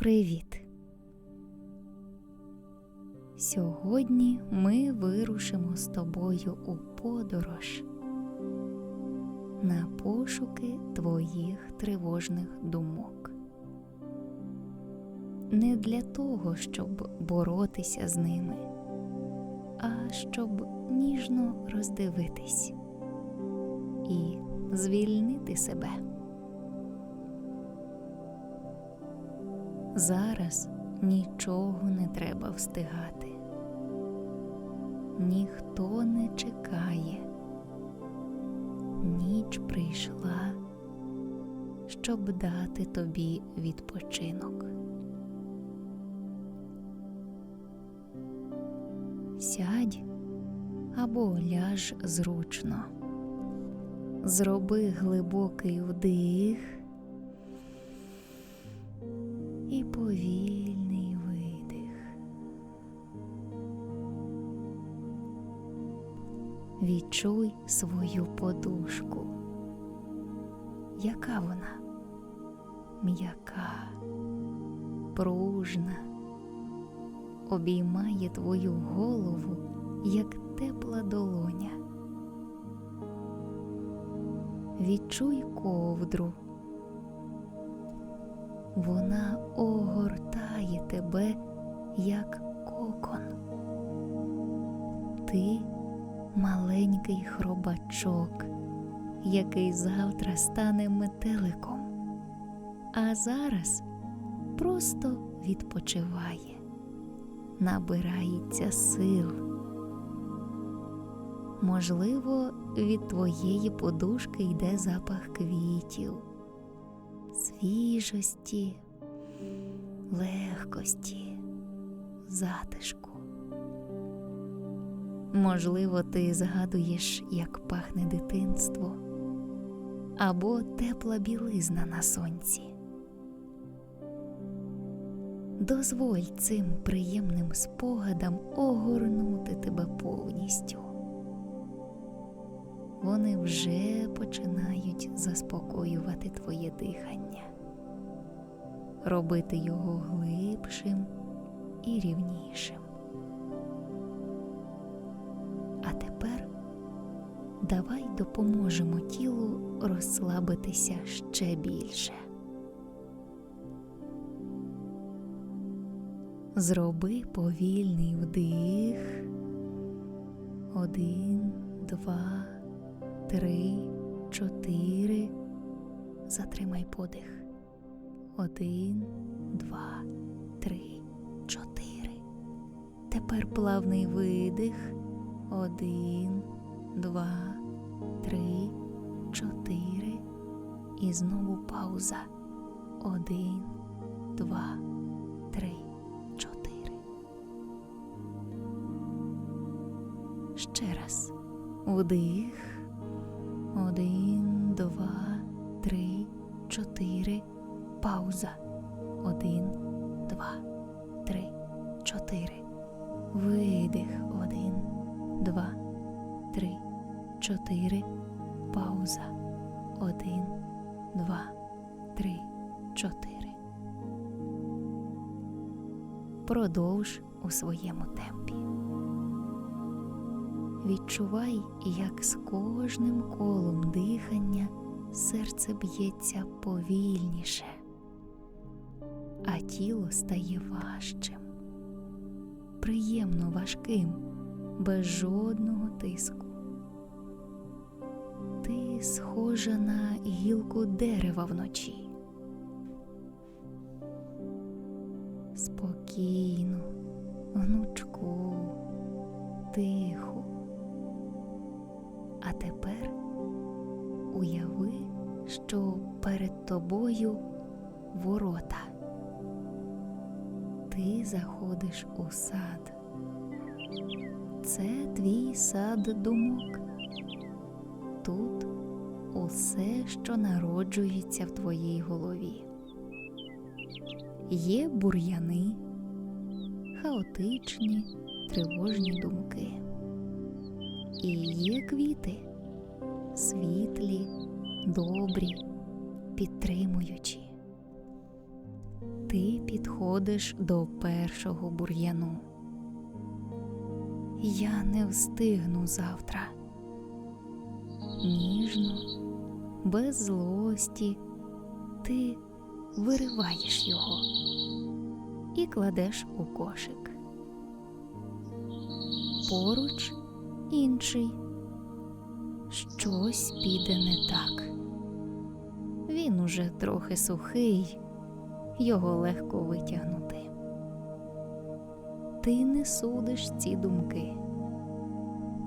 Привіт! Сьогодні ми вирушимо з тобою у подорож на пошуки твоїх тривожних думок. Не для того, щоб боротися з ними, а щоб ніжно роздивитись і звільнити себе. Зараз нічого не треба встигати. Ніхто не чекає. Ніч прийшла, щоб дати тобі відпочинок. Сядь або ляж зручно. Зроби глибокий вдих Відчуй свою подушку. Яка вона? М'яка, пружна, обіймає твою голову, як тепла долоня. Відчуй ковдру. Вона огортає тебе як кокон. Ти маленький хробачок, який завтра стане метеликом, а зараз просто відпочиває, набирається сил. Можливо, від твоєї подушки йде запах квітів, свіжості, легкості, затишку. Можливо, ти згадуєш, як пахне дитинство або тепла білизна на сонці. Дозволь цим приємним спогадам огорнути тебе повністю. Вони вже починають заспокоювати твоє дихання, робити його глибшим і рівнішим. Давай допоможемо тілу розслабитися ще більше. Зроби повільний вдих. Один, два, три, чотири. Затримай подих. Один, два, три, чотири. Тепер плавний видих. Один, два, три, чотири. І знову пауза. Один, два, три, чотири. Ще раз. Вдих. Один, два, три, чотири. Пауза. Один, два, три, чотири. Видих. Один, два, чотири. Пауза. Один, два, три, чотири. Продовж у своєму темпі. Відчувай, як з кожним колом дихання серце б'ється повільніше, а тіло стає важчим, приємно важким, без жодного тиску. Ти схожа на гілку дерева вночі. Спокійну, гнучку, тиху. А тепер уяви, що перед тобою ворота. Ти заходиш у сад. Це твій сад думок. Тут усе, що народжується в твоїй голові. Є бур'яни, хаотичні, тривожні думки. І є квіти світлі, добрі, підтримуючі. ти підходиш до першого бур'яну. Я не встигну завтра. Ніжно, без злості, ти вириваєш його і кладеш у кошик. Поруч інший. Щось піде не так. Він уже трохи сухий, його легко витягнути. Ти не судиш ці думки.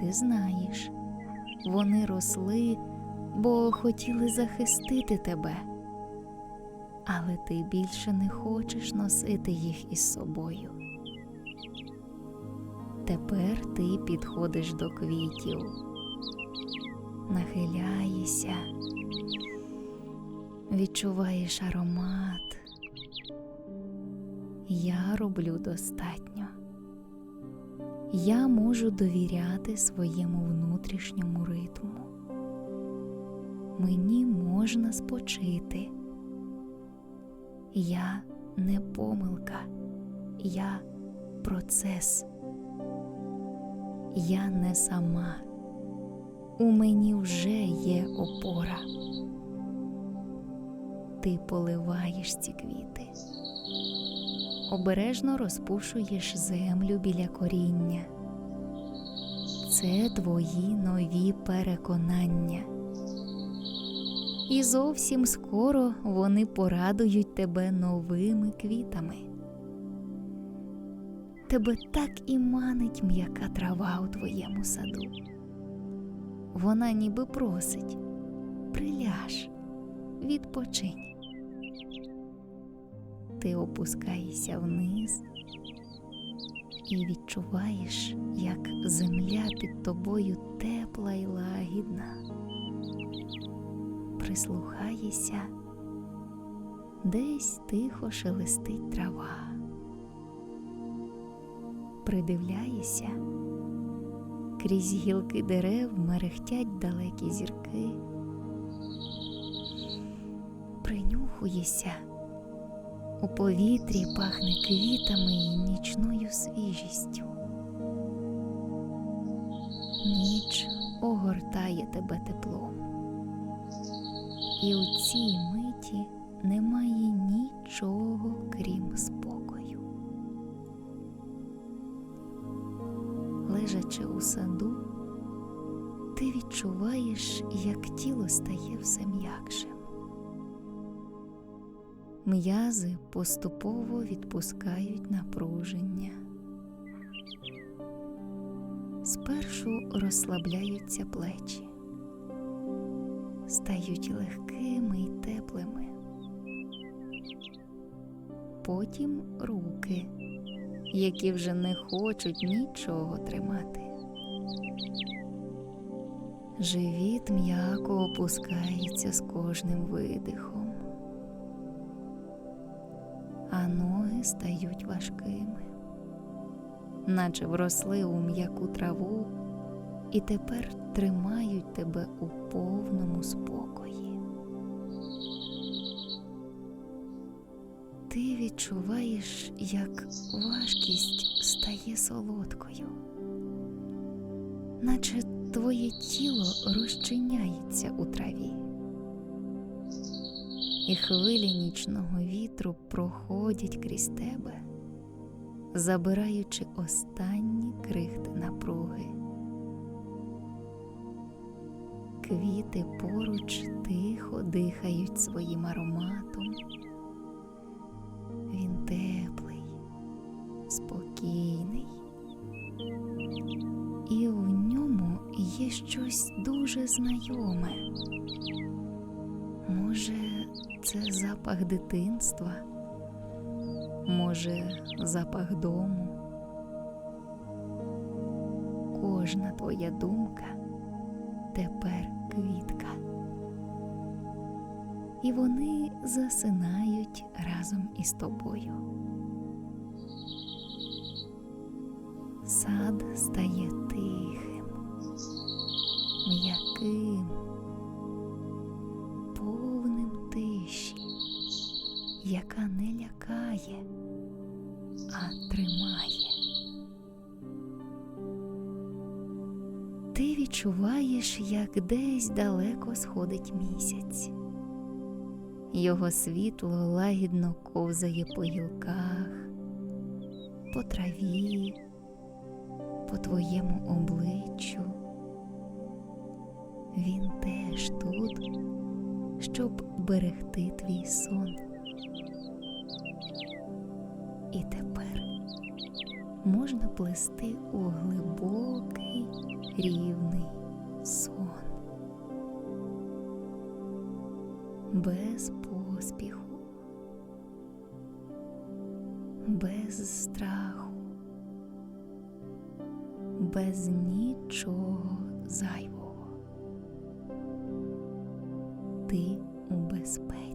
Ти знаєш, вони росли, бо хотіли захистити тебе, але ти більше не хочеш носити їх із собою. Тепер ти підходиш до квітів, нахиляєшся, відчуваєш аромат. Я роблю достатньо. Я можу довіряти своєму внутрішньому ритму. Мені можна спочити. Я не помилка, я процес. Я не сама. У мені вже є опора. Ти поливаєш ці квіти, обережно розпушуєш землю біля коріння. Це твої нові переконання. І зовсім скоро вони порадують тебе новими квітами. Тебе так і манить м'яка трава у твоєму саду. Вона ніби просить приляж, відпочинь. Ти опускаєшся вниз і відчуваєш, як земля під тобою тепла і лагідна. Прислухаєшся, десь тихо шелестить трава. Придивляєшся, крізь гілки дерев мерехтять далекі зірки. Принюхуєшся, у повітрі пахне квітами і нічною свіжістю. Ніч огортає тебе теплом, і у цій миті немає нічого крім спокою. Лежачи у саду, ти відчуваєш, як тіло стає все м'якшим. М'язи поступово відпускають напруження. Спершу розслабляються плечі, стають легкими й теплими. Потім руки, які вже не хочуть нічого тримати. Живіт м'яко опускається з кожним видихом а ноги стають важкими, наче вросли у м'яку траву і тепер тримають тебе у повному спокої. Ти відчуваєш, як важкість стає солодкою, наче твоє тіло розчиняється у траві і хвилі нічного вітру проходять крізь тебе, забираючи останні крихти напруги. Квіти поруч тихо дихають своїм ароматом. Він теплий, спокійний, і в ньому є щось дуже знайоме. Може, це запах дитинства, може, запах дому. Кожна твоя думка тепер квітка, і вони засинають разом із тобою. Сад стає тихим, м'яким. Відчуваєш, як десь далеко сходить місяць. Його світло лагідно ковзає по гілках, по траві, по твоєму обличчю. Він теж тут, щоб берегти твій сон. І тепер можна плести у глибокий рівний Без поспіху, без страху, без нічого зайвого. Ти у безпеці.